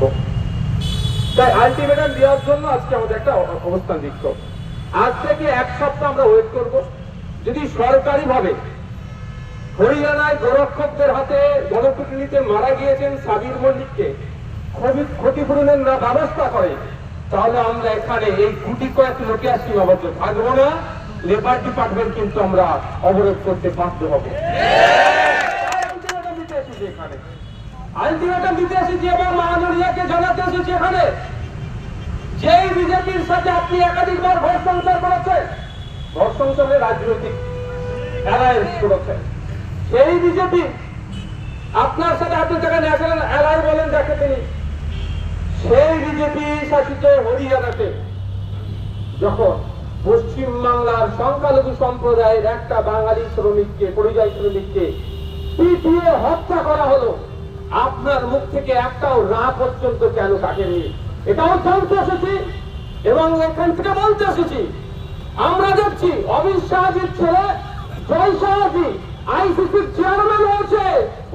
করব তাই আলটিমেটাম দেওয়ার জন্য আজকে আমাদের একটা অবস্থান বিক্ষোভ আজ থেকে এক সপ্তাহ আমরা ওয়েট করব। যদি সরকারি ভাবে হরিয়ানায় গোরক্ষকদের হাতে গণপিটুনিতে মারা গিয়েছেন সাবির মল্লিককে ক্ষতি- ক্ষতিপূরণের না ব্যবস্থা করে তাহলে আমরা এখানে এই গুটি কয়েক লোকে আর সীমাবদ্ধ থাকব না। লেবার ডিপার্টমেন্ট কিন্তু আমরা অবরোধ করতে বাধ্য হব। এখানে। আলটিমেটাম দিতে এসেছি এবং মাননীয়াকে জানাতে এসেছি এখানে যেই বিজেপির সাথে আপনি একাধিকবার ভোট সংসার করেছেন, ভোট সংচারে রাজনৈতিক অ্যালায়েন্স করেছেন, সেই বিজেপি আপনার সাথে আপনি যাকে ন্যাশনাল অ্যালাই বলেন যাকে তিনি, সেই বিজেপি শাসিত হরিয়ানাতে যখন পশ্চিম বাংলার সংখ্যালঘু সম্প্রদায়ের একটা বাঙালি শ্রমিককে, পরিযায়ী শ্রমিককে পিটিয়ে হত্যা করা হলো আপনার মুখ থেকে একটাও রা পর্যন্ত কেন কাটেনি? এটাও জানতে এসেছি এবং এখান থেকে বলতে এসেছি। আমরা দেখছি অমিত শাহজির ছেলে জয় শাহজি আইসিসির চেয়ারম্যান হয়েছে।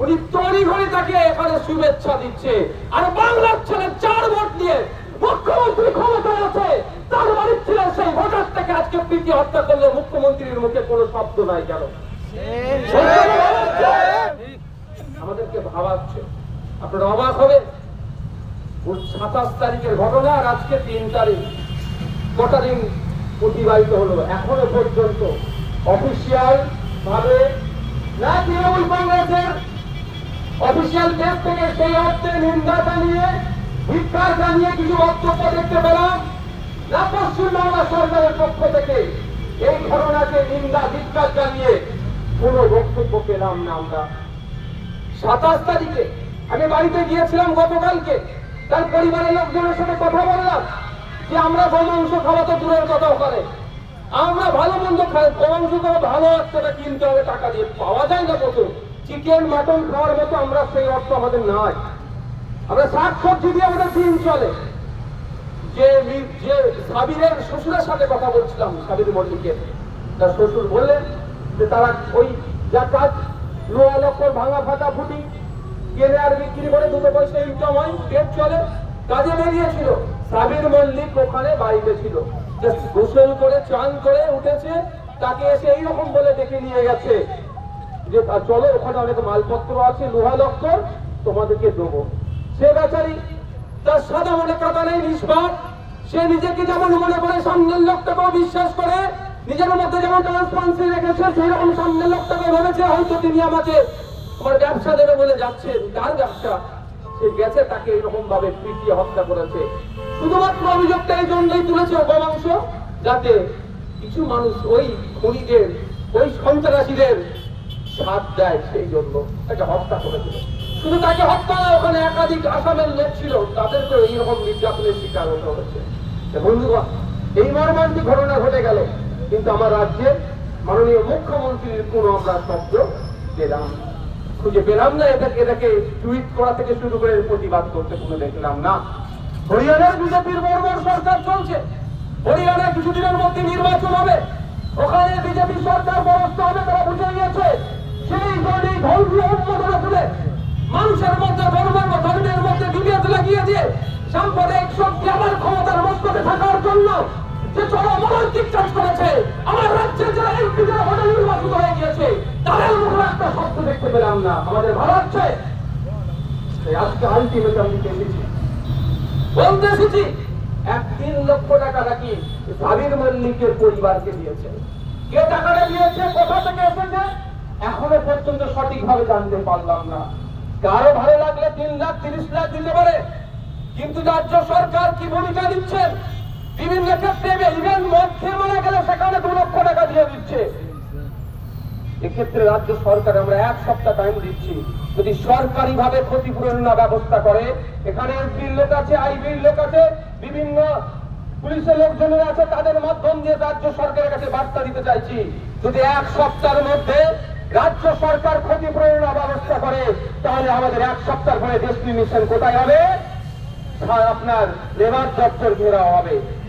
উনি তড়ি ঘড়ি তাকে এখানে শুভেচ্ছা দিচ্ছে। আর বাংলার ছেলে চার ভোট দিয়ে মুখ্যমন্ত্রী ক্ষমতায় আছে। তার বাড়ির ছেলে সেই ভোটার থেকে আজকে প্রীতি হত্যা করলে মুখ্যমন্ত্রীর মুখে কোনো শব্দ নাই কেন? আমাদেরকে ভাবাচ্ছে। আপনারা অবাক হবে সাতাশ তারিখের ঘটনা আর আজকে তিন তারিখ। কটা দিন অতিবাহিত হলো? এখনও পর্যন্ত অফিসিয়াল ভাবে না তৃণমূল কংগ্রেসের অফিসিয়াল দেশ থেকে সেই অর্থে নিন্দা জানিয়ে ভিক্ষার জানিয়ে কিছু বক্তব্য দেখতে পেলাম। না, পশ্চিমবাংলা সরকারের পক্ষ থেকে এই ঘটনাকে নিন্দা, ধিক্কার জানিয়ে কোনো বক্তব্য পেলাম না আমরা। সাতাশ তারিখে আমি বাড়িতে গিয়েছিলাম গতকালকে। তার পরিবারের লোকজনের সাথে কথা বললাম যে আমরা গোমাংস খাওয়া তো দূরের কথা ওখানে। আমরা ভালো মন্দ খাই গোমাংস খাওয়া ভালো একটা কিনতে হবে, টাকা দিয়ে পাওয়া যায় না কত। চিকেন, মাটন খাওয়ার মতো আমরা সেই অর্থ আমাদের নাই। আমরা শাক সবজি দিয়ে আমাদের দিন চলে। যে যে সাবিরের শ্বশুরের সাথে কথা বলছিলাম, সাবির মল্লিকের। তার শ্বশুর বললেন যে তারা ওই যা কাজ লোহা লক্কর ভাঙা ফাটা ফুটি। কেনে আর বিক্রি করে দুটো পয়সা ইনকাম হয় পেট চলে। কাজে বেরিয়েছিল সাবির মল্লিক ওখানে বাড়িতে ছিল। গোসল করে, চান করে উঠেছে। তাকে এসে এইরকম বলে ডেকে নিয়ে গেছে যে চলো, ওখানে অনেক মালপত্র আছে লোহা লক্কর তোমাদেরকে দেবো। সে বেচারি তার সাদা মনে কাটা নেই, নিষ্পাপ। সে নিজেকে যেমন মনে করে, সামনের লোকটাকেও বিশ্বাস করে নিজের মধ্যে যেমন ট্রান্সপারেন্সি রেখেছে সেই রকম সামনের লোকটাকে ভেবেছে হয়তো তিনি আমাকে আমার ব্যবসা দেবে বলে যাচ্ছেন। কার ব্যবসা? সে গেছে, তাকে এরকম ভাবে পিটিয়ে হত্যা করেছে। শুধুমাত্র অভিযোগটা এই জন্যই তুলেছে গোমাংস যাতে কিছু মানুষ ওই খনিদের, ওই সন্ত্রাসীদের সাথ দেয় সেই জন্য তাকে হত্যা করেছিল শুধু তাকে হত্যা না ওখানে একাধিক আসামের লোক ছিল তাদেরকে এইরকম নির্যাতনের শিকার হতে হয়েছে। বন্ধুগণ, এই মর্মান্তিক ঘটনা ঘটে গেল। কিন্তু আমার রাজ্যের মাননীয় মুখ্যমন্ত্রীর কোনো আমরা শব্দ পেলাম খুঁজে পেলাম না এটাকে এটাকে টুইট করা থেকে শুরু করে প্রতিবাদ করতে কোনো দেখলাম না। হরিয়ানার বিজেপির বর্বর সরকার চলছে। হরিয়ানায় কিছুদিনের মধ্যে নির্বাচন হবে। ওখানে বিজেপি সরকার বরস্ত হবে, তারা বুঝে গিয়েছে। সেই জন্যই ধর্মীয় উন্মোদনা তুলে মানুষের মধ্যে ধর্ম ধর্মের মধ্যে বিভেদ লাগিয়ে দিয়ে সাম্প্রদায়িক শক্তি আমার ক্ষমতার মস্তকে থাকার জন্য যে চরম অনৈতিক কাজ করেছে, আমার রাজ্যের যারা ভোটে নির্বাচিত হয়ে গিয়েছে, তাদের মুখে একটা শব্দ দেখতে পেলাম না। আমাদের ভালো তাই আজকে বলতে এসেছি, এক তিন লক্ষ টাকা নাকি সাবির মল্লিকের পরিবারকে দিয়েছে। কে টাকাটা দিয়েছে, কোথা থেকে এসেছে, এখনও পর্যন্ত সঠিকভাবে জানতে পারলাম না। কারও ভালো লাগলে তিন লাখ, তিরিশ লাখ দিতে পারে। কিন্তু রাজ্য সরকার কি ভূমিকা দিচ্ছেন বিভিন্ন ক্ষেত্রে ইভেন মদ খেয়ে মারা গেলে সেখানে দু লক্ষ টাকা দিয়ে দিচ্ছে। এক্ষেত্রে রাজ্য সরকার আমরা এক সপ্তাহ টাইম দিচ্ছি। যদি সরকারি ভাবে ক্ষতিপূরণ না ব্যবস্থা করে, এখানে এসবির লোক আছে আইবির লোক আছে, বিভিন্ন পুলিশের লোকজনের আছে, তাদের মাধ্যম দিয়ে রাজ্য সরকারের কাছে বার্তা দিতে চাইছি। যদি এক সপ্তাহের মধ্যে রাজ্য সরকার ক্ষতিপূরণ না ব্যবস্থা করে, তাহলে আমাদের এক সপ্তাহ পরে ডেস্টিনেশন কোথায় হবে? আপনার লেবার দপ্তর ঘেরাও হবে।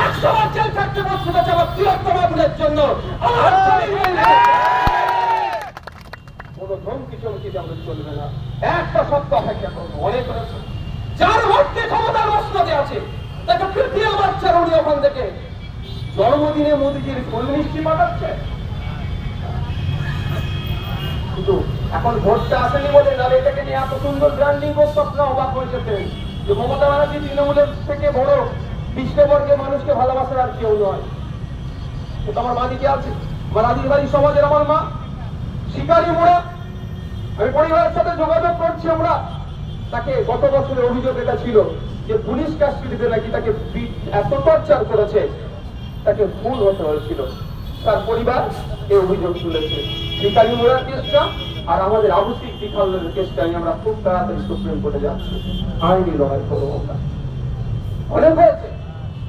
একশো বার জেল থাকতে একটা অনেক যার ভক্তি ক্ষমতার বাচ্চার উনি ওখান থেকে। জন্মদিনে মোদীজির ফুল মিষ্টি পাঠাচ্ছে। কিন্তু এখন ভোটটা আসেনি বলে নাহলে এটাকে নিয়ে এত সুন্দর ব্র্যান্ডিং করতো আপনারা অবাক হয়ে যেতেন। যে মমতা ব্যানার্জি তৃণমূলের থেকে বড় কৃষ্ণবর্গের মানুষকে ভালোবাসার আর কেউ নয়। কিন্তু আমার মা দিকে আছে। আমার আদিবাসী সমাজের আমার মা। শিকারি মোড়া আমি পরিবারের সাথে যোগাযোগ করছি আমরা। তাকে গত বছরের অভিযোগ এটা ছিল যে পুলিশ কাস্টডিতে নাকি তাকে এত টর্চার করেছে, তাকে খুন হতে হয়েছিল। তার পরিবার এই অভিযোগ তুলেছে। শিকারি মোড়ার কেসটা আর আমাদের আবু হালদারের কেসটা নিয়ে আমরা খুব তাড়াতাড়ি সুপ্রিম কোর্টে যাচ্ছি। আইনি লড়াই করব আমরা। অনেক হয়েছে।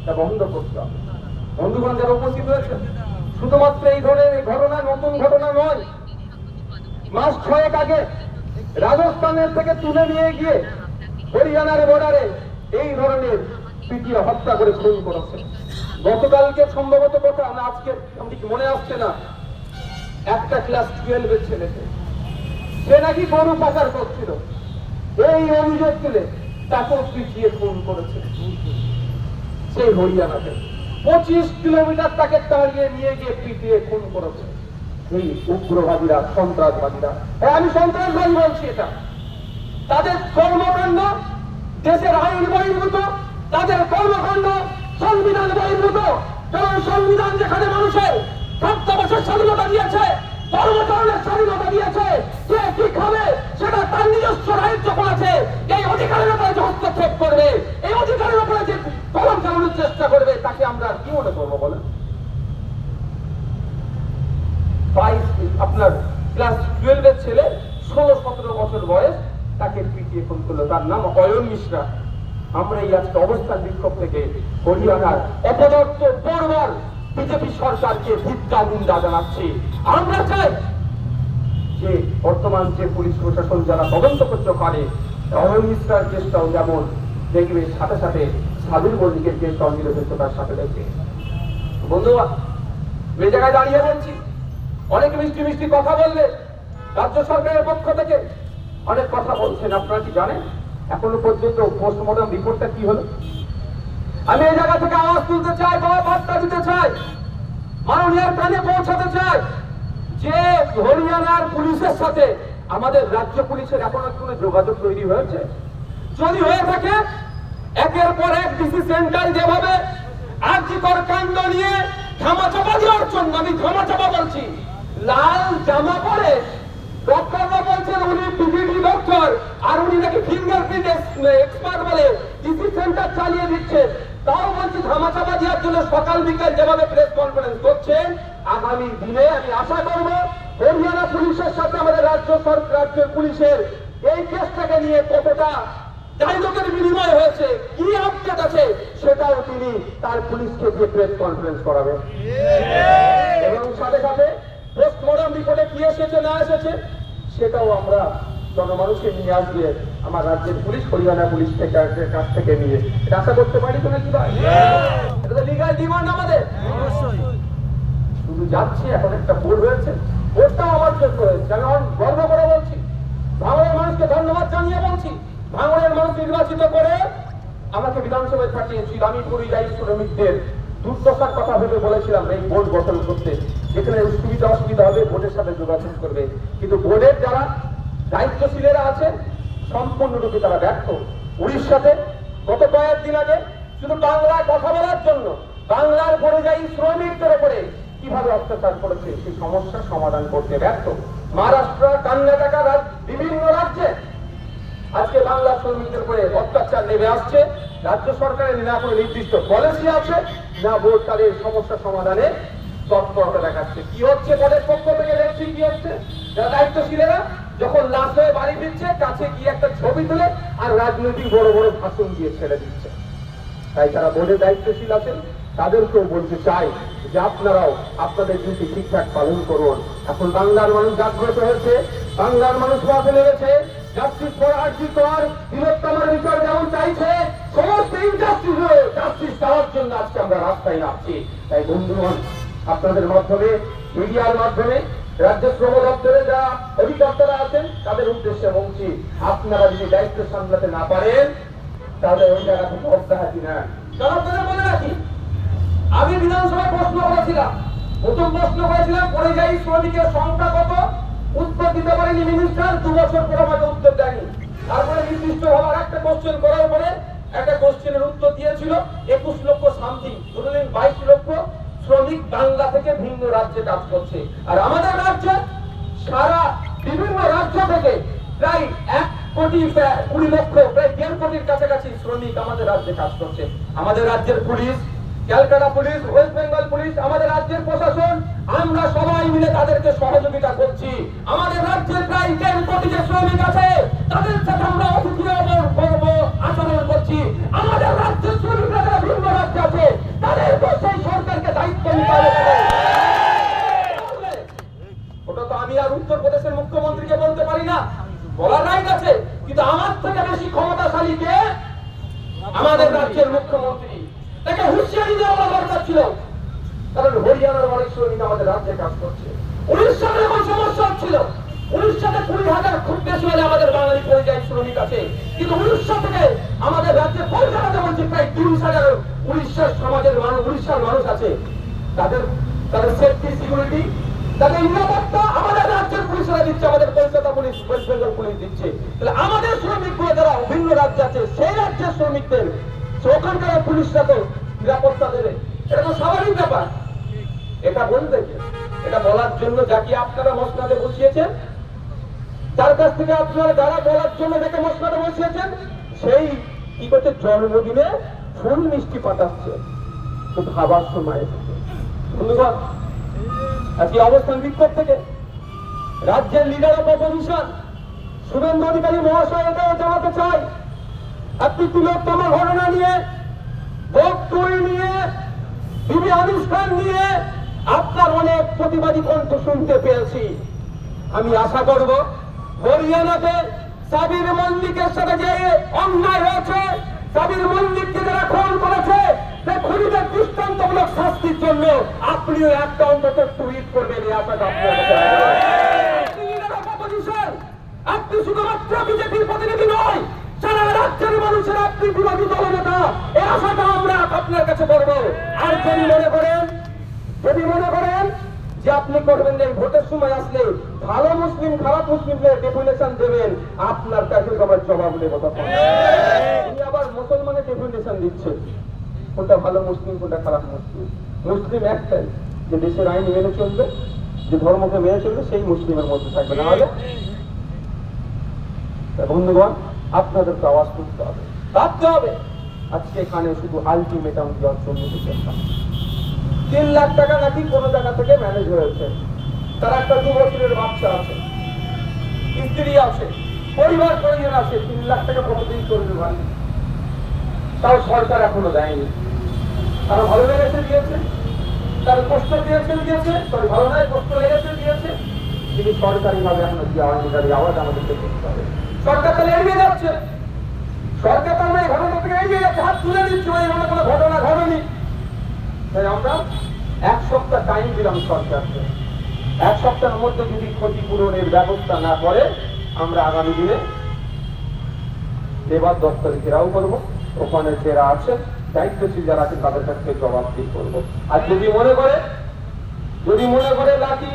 তা বন্ধ করতে হবে। বন্ধুগণ যারা উপস্থিত হয়েছে শুধুমাত্র এই ধরনের ঘটনা, নতুন ঘটনা নয়। মাস ছয়েক আগে রাজস্থানের থেকে তুলে নিয়ে গিয়ে হরিয়ানার বর্ডারে এই ধরনের পিটিয়ে হত্যা করে খুন করেছে। গতকালকে সম্ভবত কথা, না, আজকে ঠিক মনে আসছে না। একটা ক্লাস টুয়েলভের ছেলেকে। সে নাকি গরু পাচার করছিল। এই অভিযোগ তুলে তাকেও পিটিয়ে খুন করেছে। সেই হরিয়ানাতে পঁচিশ কিলোমিটার তাকে তাড়িয়ে নিয়ে গিয়ে পিটিয়ে খুন করেছে। এই উগ্রবাদীরা, সন্ত্রাসবাদীরা। আমি সন্ত্রাসবাদী বলছি এটা। তাদের কর্মকাণ্ড দেশের আইন বহির্ভূত, তাদের কর্মকাণ্ড সংবিধান বহির্ভূত। কারণ সংবিধান যেখানে মানুষের সপ্ত বছর স্বাধীনতা দিয়েছে কর্মচারণের স্বাধীনতা দিয়েছে কে কি খাবে, সেটা তার নিজস্ব রাজ্য করেছে এই অধিকারের উপরে যে হস্তক্ষেপ করবে, এই অধিকারের উপরে যে কলম চালানোর চেষ্টা করবে, তাকে আমরা কি মনে করব বলেন? আপনার ক্লাস টুয়েলভের ছেলে, ষোলো সতেরো বছর বয়স, তাকে পিটিয়ে খুন করল। তার নাম অয়ন মিশ্রা। আমরা এই আজকে অবস্থান বিক্ষোভ থেকে হরিয়ানার অপদর্থ পরবার বিজেপি সরকারকে ভিত্তা নিন্দা জানাচ্ছি। আমরা চাই যে বর্তমান যে পুলিশ প্রশাসন যারা তদন্ত করতে পারে মিশ্রার কেসটাও যেমন দেখবে, সাথে সাথে সাবির মল্লিকের কেসটাও নিরপেক্ষতার সাথে দেখবে। বন্ধুরা, এই জায়গায় দাঁড়িয়ে বলছি, অনেক মিষ্টি মিষ্টি কথা বললে রাজ্য সরকারের পক্ষ থেকে অনেক কথা বলছেন, আপনারা কি জানেন? এখনও পর্যন্ত পোস্টমর্টম রিপোর্টটা কি হলো? আমি এই জায়গা থেকে আওয়াজ তুলতে চাই বা বার্তা দিতে চাই মাননীয় কানে পৌঁছাতে চাই। যে হরিয়ানার পুলিশের সাথে আমাদের রাজ্য পুলিশের এখনও কোনো যোগাযোগ তৈরি হয়েছে? যদি হয়ে থাকে, একের পর এক ডিসি সেন্টার যেভাবে আর্যিকর কাণ্ড নিয়ে ধামাচাপা দেওয়ার জন্য আমি ধামাচাপা বলছি, লাল জামা পরে ডক্টররা বলছেন উনি পিজিডি ডক্টর আর উনি নাকি ফিঙ্গারপ্রিন্ট এক্সপার্ট বলে ডিসি সেন্টার চালিয়ে দিচ্ছে। তাও বলছি ধামাচাপা দেওয়ার জন্য সকাল বিকাল যেভাবে প্রেস কনফারেন্স করছেন, আগামী দিনে আমি আশা করব হরিয়ানা পুলিশের সাথে আমাদের রাজ্য সরকার রাজ্যের পুলিশের এই কেসটাকে নিয়ে কতটা ডায়লগের বিনিময় হয়েছে, কি আপডেট আছে, সেটাও তিনি তার পুলিশকে দিয়ে প্রেস কনফারেন্স করাবেন। এবং সাথে সাথে পোস্টমর্টম রিপোর্টে কি এসেছে, না এসেছে, সেটাও আমরা জনমানুষকে নিয়ে আসবে আমার রাজ্যের পুলিশ হরিয়ানা পুলিশ থেকে কাছ থেকে নিয়ে। এটা আশা করতে পারি তো নাকি ভাই? এটা তো লিগাল ডিমান্ড আমাদের। শুধু যাচ্ছি এখন একটা ভোট হয়েছে। ভোটটাও আমার জন্য হয়েছে। আমি অনেক গর্ব করে বলছি। ভাঙড়ের মানুষকে ধন্যবাদ জানিয়ে বলছি। ভাঙড়ের মানুষ নির্বাচিত করে আমাকে বিধানসভায় পাঠিয়েছিল। আমি পরিযায়ী শ্রমিকদের দুর্দশার কথা ভেবে বলেছিলাম এই বোর্ড গঠন করতে। যেখানে সুবিধা অসুবিধা হবে ভোটের সাথে যোগাযোগ করবে। কিন্তু বোর্ডের যারা দায়িত্বশীলেরা আছে সম্পূর্ণরূপে তারা ব্যর্থ। উড়িষ্যাতে গত কয়েকদিন আগে শুধু বাংলায় কথা বলার জন্য বাংলার পরিযায়ী শ্রমিকদের উপরে কীভাবে অত্যাচার করেছে সেই সমস্যার সমাধান করতে ব্যর্থ। মহারাষ্ট্র, কর্ণাটকা বিভিন্ন রাজ্যে আজকে বাংলা শ্রমিকদের উপরে অত্যাচার নেমে আসছে। রাজ্য সরকারের না কোনো নির্দিষ্ট পলিসি আছে, না বোর্ড তাদের সমস্যা সমাধানে তৎপরতা দেখাচ্ছে। কি হচ্ছে? বোর্ডের পক্ষ থেকে দেখছি কি হচ্ছে? যারা দায়িত্বশীলেরা যখন লাশ হয়ে বাড়ি ফিরছে, কাছে গিয়ে একটা ছবি তুলে আর রাজনৈতিক বড় বড় ভাষণ দিয়ে ছেড়ে দিচ্ছে। তাই যারা বোর্ডে দায়িত্বশীল আছেন, তাদেরকেও বলতে চাই যে আপনারাও আপনাদের ডিউটি ঠিকঠাক পালন করুন। এখন বাংলার মানুষ জাগ্রত হয়েছে, বাংলার মানুষ মাঠে লেগেছে জাস্টিস ফর আরজি কর তিলোত্তমার বিচার যেমন চাইছে, সমস্ত ইনজাস্টিস জাস্টিস চাওয়ার জন্য আজকে আমরা রাস্তায় নামছি। তাই বন্ধুগণ, আপনাদের মাধ্যমে মিডিয়ার মাধ্যমে রাজ্য শ্রম দপ্তরে যারা অধিকর্তারা আছেন, তাদের উদ্দেশ্যে বলছি, আপনারা যদি দায়িত্ব সামলাতে না পারেন, তাহলে ওই জায়গা থেকে অব্যাহতি নেন আমি বিধানসভায় প্রশ্ন করেছিলাম। প্রথম প্রশ্ন করেছিলাম পরিযায়ী শ্রমিকের সংখ্যা কত? উত্তর দিতে পারেনি মিনিস্টার দু বছর পর আমাকে উত্তর দেয়নি। তারপরে নির্দিষ্ট হওয়ার একটা কোশ্চেন করার পরে একটা কোশ্চেনের উত্তর দিয়েছিল, একুশ লক্ষ সামথিং ধরে নিন বাইশ লক্ষ। শ্রমিক বাংলা থেকে ভিন্ন রাজ্যে কাজ করছে। আর আমাদের রাজ্যে সারা বিভিন্ন রাজ্য থেকে প্রায় এক কোটি কুড়ি লক্ষ, প্রায় দেড় কোটির কাছাকাছি শ্রমিক আমাদের রাজ্যে কাজ করছে। আমাদের রাজ্যের police, Calcutta police, West Bengal police, আমাদের রাজ্যের প্রশাসন, আমরা সবাই মিলে তাদেরকে সহযোগিতা করছি। আমাদের রাজ্যের প্রায় দেড় কোটি যে শ্রমিক আছে, তাদের সাথে আমরা অতিথি করব আচরণ করছি। আমাদের রাজ্যের শ্রমিকরা যারা ভিন্ন রাজ্যে আছে তাদেরকে সেই সরকারকে দায়িত্ব নিতে হবে ওটা তো আমি আর উত্তরপ্রদেশের মুখ্যমন্ত্রীকে বলতে পারি না। বলার রাইট আছে, কিন্তু আমার থেকে বেশি ক্ষমতাশালী কে? আমাদের রাজ্যের মুখ্যমন্ত্রী। তাকে হুঁশিয়ারি দেওয়া দরকার ছিল। কারণ হরিয়ানার অনেক শ্রমিক আমাদের রাজ্যে কাজ করছে। উড়িষ্যাতে এখন সমস্যা হচ্ছিল। উড়িষ্যাতে কুড়ি হাজার খুব বেশি হলে আমাদের বাঙালি পরিযায়ী শ্রমিক আছে। কিন্তু উড়িষ্যা থেকে আমাদের রাজ্যে কলকাতাতে বলছে প্রায় তিরিশ হাজার উড়িষ্যার সমাজের মানুষ, উড়িষ্যার মানুষ আছে। তাদের তাদের সেফটি সিকিউরিটি তাদের নিরাপত্তা আমাদের রাজ্যের পুলিশরা দিচ্ছে, আমাদের Kolkata police West Bengal police দিচ্ছে। তাহলে আমাদের শ্রমিকগুলো যারা আছে, সেই রাজ্যের শ্রমিকদের ওখানকার পুলিশরা তো নিরাপত্তা দেবে। এটা তো স্বাভাবিক ব্যাপার। এটা বলতে এটা বলার জন্য যাকে আপনারা মসনাদে বসিয়েছেন? তার কাছ থেকে আপনারা যারা বলার জন্য যাকে মসনাদে বসিয়েছেন, সেই কি করছে, জন্মদিনে ফুল মিষ্টি পাঠাচ্ছে। ভাবার সময় এসেছে। বন্ধুগণ আজকে অবস্থান বিক্ষোভ থেকে? রাজ্যের leader of opposition Suvendu Adhikari মহাশয় জানাতে চাই। একটি তিলোত্তমা ঘটনা নিয়ে, ভোট চুরি নিয়ে বিবি আনুষ্ঠান নিয়ে আপনার অনেক প্রতিবাদী কণ্ঠ শুনতে পেয়েছি? আমি আশা করব হরিয়ানাতে সাবির মল্লিকের সাথে যে অন্যায় হয়েছে, সাবির মল্লিককে যারা খুন করেছে খুনিদের দৃষ্টান্তমূলক শাস্তির জন্য আপনিও একটা অন্তত টুইট করবেন আপনি শুধুমাত্র বিজেপির প্রতিনিধি নয়, সারা রাজ্যের মানুষের আপনি বিরোধী দলনেতা এই আশাটা আমরা আপনার কাছে করব। আর যদি মনে করেন, যদি মনে করেন যে আপনি করবেন যে ভোটের সময় আসলে ভালো মুসলিম, খারাপ মুসলিমদের ডেফিনেশন দেবেন, আপনার কাছে আবার জবাব নেব তখন। আবার মুসলমানের ডেফিনেশন দিচ্ছে কোনটা ভালো মুসলিম, কোনটা খারাপ মুসলিম। মুসলিম একটাই যে দেশের আইন মেনে চলবে, যে ধর্মকে মেনে চলবে, সেই মুসলিমের মধ্যে থাকবে। না হলে তা বন্ধুগণ, আপনাদেরকে আওয়াজ তুলতে হবে। ভাবতে হবে, আজকে এখানে শুধু আলটিমেটাম দেওয়ার জন্য তিন লাখ টাকা নাকি কোনো জায়গা থেকে ম্যানেজ হয়েছে। তার একটা দু বছরের বাচ্চা আছে। স্ত্রী আছে, পরিবার পরিজন আছে, তিন লাখ টাকা কতদিন করবে ভাই? তাও সরকার এখনও দেয়নি। তারা ভালো লেগেছে, দিয়েছে। তার কষ্ট দিয়েছে দিয়েছে। সরি ভালো নয়, কষ্ট লেগেছে, দিয়েছে। কিন্তু সরকারি ভাবে এখনও হয়নি তার আওয়াজ আমাদেরকে করতে হবে। সরকার তাহলে এড়িয়ে যাচ্ছে। সরকার তাহলে এই ঘটনা থেকে এড়িয়ে যাচ্ছে। হাত তুলে দিচ্ছে, ওই এমন কোনো ঘটনা ঘটেনি। তাই আমরা এক সপ্তাহ টাইম দিলাম সরকারকে। এক সপ্তাহের মধ্যে যদি ক্ষতিপূরণের ব্যবস্থা না করে, আমরা আগামী দিনে লেবার দপ্তরে ঘেরাও করব। ওখানে যারা আছেন দায়িত্বশীল যারা আছেন তাদের কাছ জবাবদিহি করব। আর যদি মনে করে, যদি মনে করে লাঠি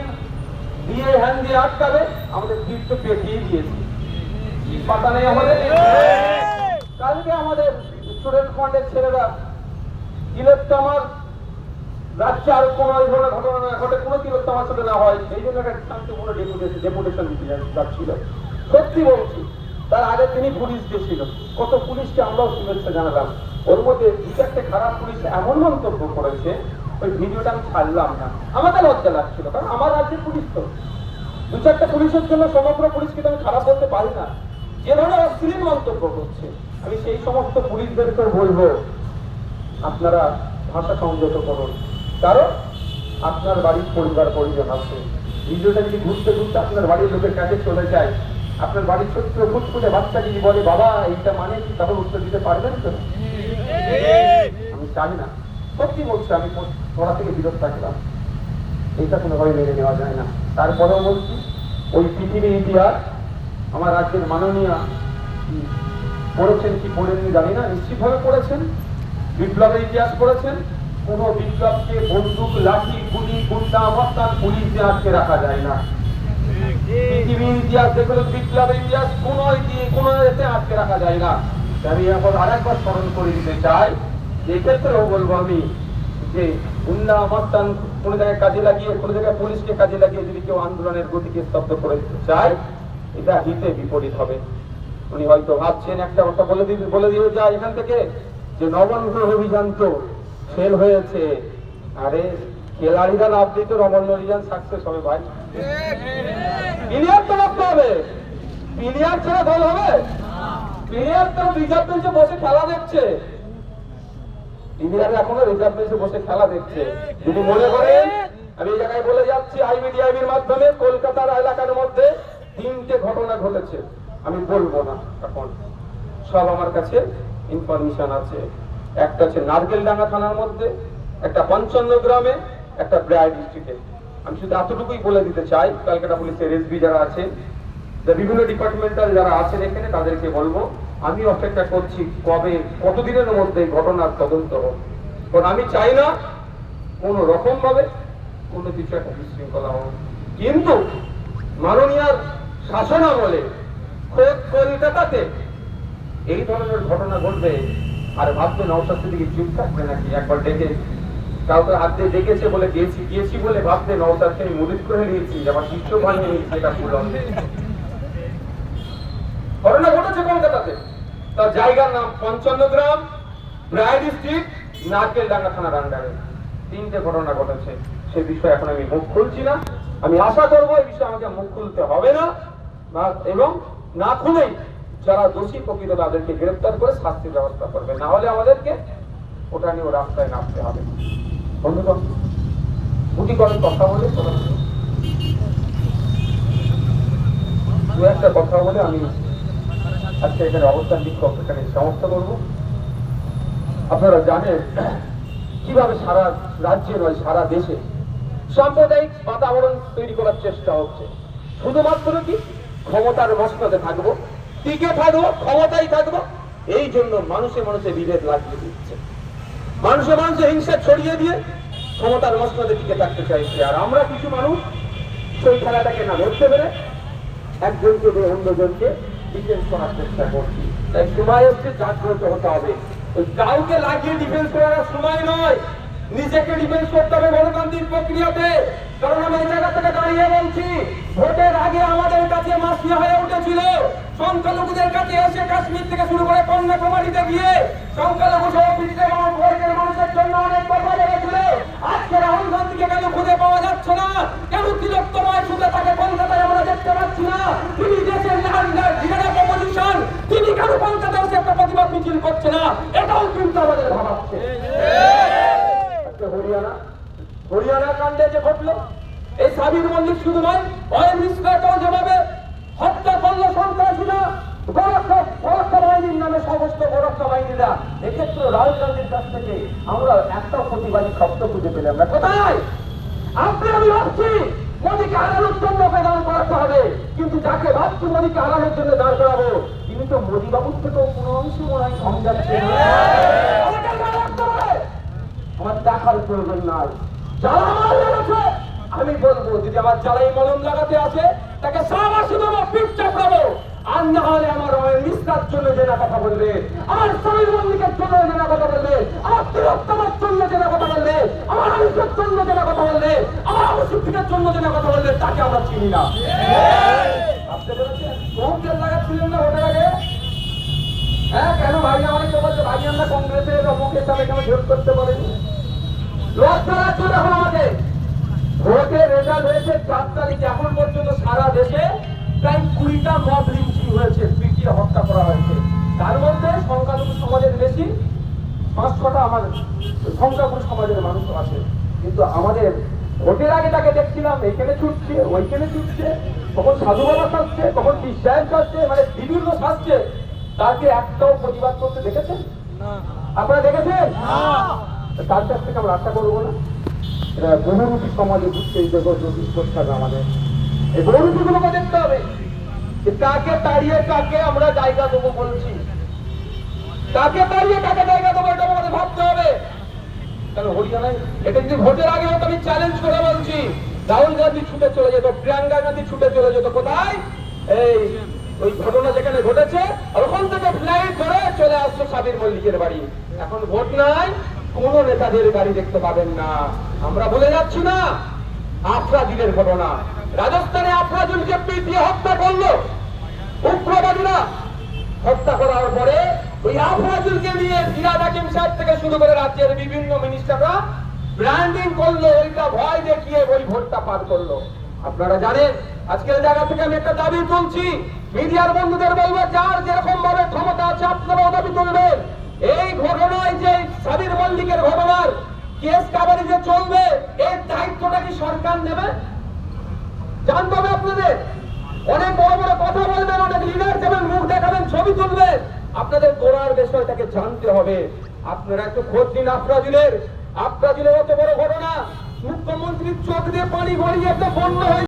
দিয়ে হ্যান দিয়ে আটকাবে, আমাদের তীর পেটিয়ে দিয়েছি। কালকে আমাদের ছেলেরা আর কোনো ঘটনা ঘটে, কোনো সাথে না হয় এই জন্য একটা ডেপুটেশন ডেপুটেশন সত্যি বলছি তার আগে তিনি পুলিশ দিয়েছিল। কত পুলিশকে আমরাও শুভেচ্ছা জানালাম। ওর মধ্যে দু চারটে খারাপ পুলিশ এমন মন্তব্য করেছে, ওই ভিডিওটা আমি ছাড়লাম না। আমাকে লজ্জা লাগছিল, কারণ আমার রাজ্যের পুলিশ তো। দু চারটা পুলিশের জন্য সমগ্র পুলিশকে তো আমি খারাপ বলতে পারি না। যে ধরনের অশ্লীল মন্তব্য করছে, আমি সেই সমস্ত পুলিশদেরকে বলব, আপনারা ভাষা সংযত করুন। কারণ আপনার বাড়ির পরিবার পরিজন আছে। ভিডিওটা যদি ঘুরতে ঘুরতে আপনার বাড়ির লোকের কাছে চলে যায় আপনার বাড়ির ছোট্ট ফুটফুটে বাচ্চা যদি বলে, বাবা, এইটা মানে কি? তাহলে উত্তর দিতে পারবেন তো? আমি চাই না। সত্যি বলছি, আমি পড়া থেকে বিরত থাকলাম। এটা কোনোভাবে মেনে নেওয়া যায় না। তারপরেও বলছি, ওই পৃথিবীর ইতিহাস আমার রাজ্যের মাননীয় পড়েছেন কি পড়েননি জানি না, নিশ্চিতভাবে পড়েছেন। বিপ্লবের ইতিহাস পড়েছেন। কোন বিপ্লবকে বন্দুক, লাঠি, গুলি, গুন্ডা, মস্তান, পুলিশ দিয়ে আটকে রাখা যায় না। পৃথিবীর ইতিহাস দেখলে বিপ্লবের এতে আটকে রাখা যায় না। আমি এখন আরেকবার স্মরণ করে দিতে চাই, যে ক্ষেত্রেও বলব আমি, যে উন্না মস্তান কোন জায়গায় কাজে লাগিয়ে, কোন জায়গায় পুলিশকে কাজে লাগিয়ে যদি কেউ আন্দোলনের গতিকে স্তব্ধ করে দিতে চায়, এটা হিতে বিপরীত হবে। উনি হয়তো ভাবছেন, একটা কথা বলে দিয়ে বলে দিয়ে যায় এখান থেকে, যে নবান্ন অভিযান তো ফেল হয়েছে। আরে, খেলাড়িরা লাভ দিতে নবান্ন অভিযান সাকসেস হবে ভাই। প্লেয়ার তো রাখতে হবে। প্লেয়ার ছাড়া দল হবে? প্লেয়ার তো রিজার্ভ বেঞ্চে বসে খেলা দেখছে। প্লেয়ার এখনও রিজার্ভ বেঞ্চে বসে খেলা দেখছে। যদি মনে করেন, আমি এই জায়গায় বলে যাচ্ছি আইবিডিআইবির মাধ্যমে কলকাতার এলাকার মধ্যে তিনটে ঘটনা ঘটেছে। আমি বলব না এখন। সব আমার কাছে ইনফরমেশন আছে। একটা হচ্ছে নারকেলডাঙ্গা থানার মধ্যে, একটা পঞ্চান্ন গ্রামে, একটা ব্রায় ডিস্ট্রিক্টে আমি শুধু এতটুকুই বলে দিতে চাই, ক্যালকাটা পুলিশের এসবি যারা আছে বিভিন্ন ডিপার্টমেন্টাল যারা আছেন এখানে, তাদেরকে বলব, আমি অপেক্ষা করছি কবে, কতদিনের মধ্যে ঘটনার তদন্ত হোক। কারণ আমি চাই না কোনো রকম ভাবে কোনো কিছু একটা বিশৃঙ্খলা হোক। কিন্তু শাসন আমলে খোদ কলকাতাতে এই ধরনের ঘটনা ঘটবে, আর ভাববে নৌসাদ দিকে চুপ থাকবে নাকি? একবার ডেকে কাউকে হাত দিয়ে দেখেছে বলে গিয়েছি গিয়েছি বলে ভাবতে নৌসাদকে আমি মুদিত করে নিয়েছি আমার শিষ্য বানিয়ে নিয়েছি এটা ভুল ঘটনা ঘটেছে কলকাতাতে। তার জায়গার নাম পঞ্চান্ন গ্রাম ব্রায় ডিস্ট্রিক্ট, নারকেলডাঙ্গা থানার আন্ডারে। তিনটে ঘটনা ঘটেছে। সে বিষয়ে এখন আমি মুখ খুলছি না। আমি আশা করব এই বিষয়ে আমাকে মুখ খুলতে হবে না। এবং না খুলেই যারা দোষী প্রকৃত তাদেরকে গ্রেফতার করে শাস্তির ব্যবস্থা করবে। না হলে আমাদেরকে ওটা নিয়ে রাস্তায় নামতে হবে। বন্ধুগণ করে কথা বলে দু একটা কথা বলে আমি আজকে এখানে অবস্থান বিক্ষোভ এখানে সমাপ্ত করব। আপনারা জানেন, কীভাবে সারা রাজ্যে নয়, সারা দেশে সাম্প্রদায়িক বাতাবরণ তৈরি করার চেষ্টা হচ্ছে। শুধুমাত্র কি? ক্ষমতার মসনদে থাকব, টিকে থাকব ক্ষমতাই থাকব, এই জন্য মানুষে মানুষে বিভেদ লাগিয়ে দিচ্ছে। মানুষে মানুষে হিংসা ছড়িয়ে দিয়ে ক্ষমতার মসনদে টিকে থাকতে চাইছে। আর আমরা কিছু মানুষ সেই খেলাটাকে না ধরতে পেরে একজনকে দিয়ে অন্যজনকে ডিফেন্স করার চেষ্টা করছি। তাই সময় হচ্ছে জাগ্রত হতে হবে। ওই কাউকে লাগিয়ে ডিফেন্স করার সময় নয়। নিজেকে ডিফেন্স করতে হবে গণতান্ত্রিক প্রক্রিয়াতে। কারণ আমি এই জায়গা থেকে দাঁড়িয়ে বলছি, ভোটের আগে আমাদের কাছে মাসিয়া হয়ে উঠেছিল। সংখ্যালঘুদের কাছে এসে কাশ্মীর থেকে শুরু করে কন্যাকুমারীতে গিয়ে সংখ্যালঘু মানুষ বর্গের মানুষের জন্য অনেক কথা বলেছিল। আজকে রাহুল গান্ধীকে কেন খুঁজে পাওয়া যাচ্ছে না? কেন তিলোত্তমায় শুধু তাকে কলকাতায় আমরা দেখতে পাচ্ছি না? তিনি দেশের লিডার অপোজিশন তিনি কেন কলকাতায় এসে একটা প্রতিবাদ মিছিল করছে না? এটাও কিন্তু আমাদের ভাবাচ্ছে। হরিয়ানা হরিয়ানা কাণ্ডে যে ঘটলো, এই সাবির মল্লিক শুধু নয় অয়েল মিশ্রাকেও যেভাবে হত্যা করল গোরক্ষা বাহিনীর নামে সমস্ত গোরক্ষা বাহিনীরা এক্ষেত্রে রাহুল কাছ থেকে আমরা একটা প্রতিবাদী শব্দ খুঁজে পেলাম কোথায়? আপনি আমি ভাবছি মোদীকে হারানোর জন্য ওকে করাতে হবে, কিন্তু যাকে ভাবছি মোদীকে জন্য দাঁড় করাবো, তিনি তো মোদী থেকেও কোনো অংশ মনে হয় কম যাচ্ছে। আমার দেখার প্রয়োজন নাই। যারা আমার লেগেছে। আমি বলব, যদি আমার জ্বালাই মলম লাগাতে আছে তাকে সাবাসি দেবো, পিঠ চাপড়াবো। আর না আমার জন্য জেনা কথা বলবে আমার শরীর মন্দিরের জন্য জেনা কথা বলবে আমার তিরোত্তমার জন্য জেনা কথা বলবে আমার আমার তাকে আমরা হ্যাঁ কেন ভাই আমাকে বলছে, ভাই, আমরা কংগ্রেসের অমুকের সাথে কেন বিরোধ করতে পারেনি? এখন আমাকে ভোটের রেজাল্ট হয়েছে চার তারিখ, এখন পর্যন্ত সারা দেশে প্রায় কুড়িটা মব লিঞ্চিং হয়েছে পিটিয়ে হত্যা করা হয়েছে। তার মধ্যে সংখ্যালঘু সমাজের বেশি পাঁচ ছটা আমার সংখ্যালঘু সমাজের মানুষ আছে। কিন্তু আমাদের ভোটের আগে তাকে দেখছিলাম এইখানে ছুটছে ওইখানে ছুটছে কখন সাধু বাবা সাজছে কখন বিশ্বাস সাজছে মানে বিভিন্ন সাজছে। তাকে একটাও প্রতিবাদ করতে দেখেছেন? আপনারা দেখেছেন? তার কাছ থেকে আমরা আশা করব না। এটা বহুরূপী সমাজে ঘুরতে এই করতে হবে আমাদের। এই বহুরূপী গুলোকে দেখতে হবে। কাকে তাড়িয়ে কাকে আমরা জায়গা দেবো বলছি। কাকে তাড়িয়ে কাকে জায়গা দেবো এটা আমাদের ভাবতে হবে। এই, ওই ঘটনা যেখানে ঘটেছে ওখান থেকে চলে আসতো বাড়ি। এখন ভোট নাই, কোন নেতাদের গাড়ি দেখতে পাবেন না। আমরা বলে যাচ্ছি না আফরাজুলের ঘটনা। রাজস্থানে আফরাজুলকে পিটিয়ে হত্যা করল। উগ্রবাদীরা হত্যা করার পরে ওই আফরাজুলকে নিয়ে সিরাজ হাকিম সাহেব থেকে শুরু করে রাজ্যের বিভিন্ন মিনিস্টাররা ব্র্যান্ডিং করল, ওইটা ভয় দেখিয়ে ওই ভোটটা পার করল। আপনারা জানেন, আজকের জায়গা থেকে আমি একটা দাবি তুলছি। মিডিয়ার বন্ধুদের বলব, যার যেরকম ভাবে ক্ষমতা আছে, আপনারাও দাবি তুলবেন। এই ঘটনায় যে সাবির মল্লিকের ঘটনার কেস কাবারি যে চলবে, এর দায়িত্বটা কি সরকার নেবে? জানতে হবে আপনাদের। অনেক বড় বড় কথা বলবেন, অনেক লিডার যাবেন মুখ দেখাবেন, ছবি তুলবেন। আপনাদের গোড়ার বিষয়টাকে জানতে হবে। আপনারা একটু খোঁজ দিন আফরাজুলের। আফরাজুলের অত বড় ঘটনা। মুখ্যমন্ত্রীর চোখ দিয়ে পানি গড়িয়ে একটা বন্যা হয়ে